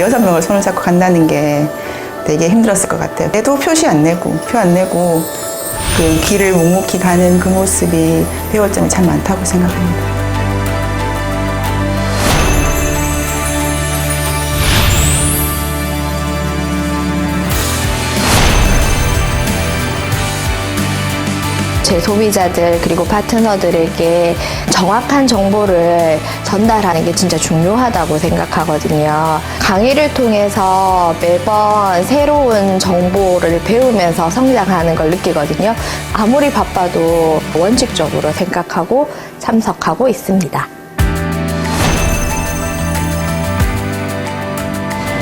여섯 명을 손을 잡고 간다는 게 되게 힘들었을 것 같아요. 애도 표시 안 내고 표 안 내고 그 길을 묵묵히 가는 그 모습이 배울 점이 참 많다고 생각합니다. 제 소비자들 그리고 파트너들에게 정확한 정보를 전달하는 게 진짜 중요하다고 생각하거든요. 강의를 통해서 매번 새로운 정보를 배우면서 성장하는 걸 느끼거든요. 아무리 바빠도 원칙적으로 생각하고 참석하고 있습니다.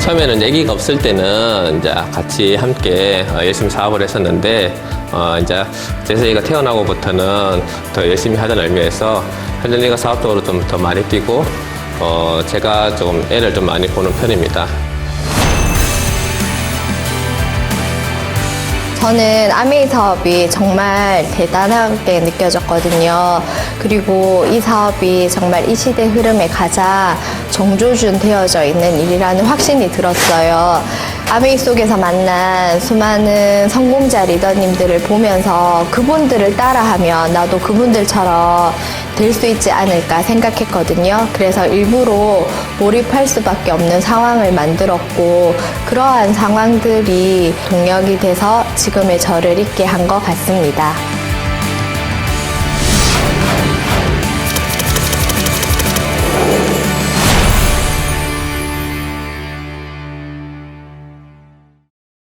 처음에는 얘기가 없을 때는 이제 같이 함께 어, 열심히 사업을 했었는데 어 이제 재석이가 태어나고부터는 더 열심히 하자는 의미에서 현준이가 사업적으로 좀 더 많이 뛰고 어 제가 좀 애를 좀 많이 보는 편입니다. 저는 아메이 사업이 정말 대단하게 느껴졌거든요. 그리고 이 사업이 정말 이 시대 흐름에 가장 정조준 되어져 있는 일이라는 확신이 들었어요. 아메이 속에서 만난 수많은 성공자 리더님들을 보면서 그분들을 따라하면 나도 그분들처럼 될 수 있지 않을까 생각했거든요. 그래서 일부러 몰입할 수밖에 없는 상황을 만들었고 그러한 상황들이 동력이 돼서 지금의 저를 있게 한 것 같습니다.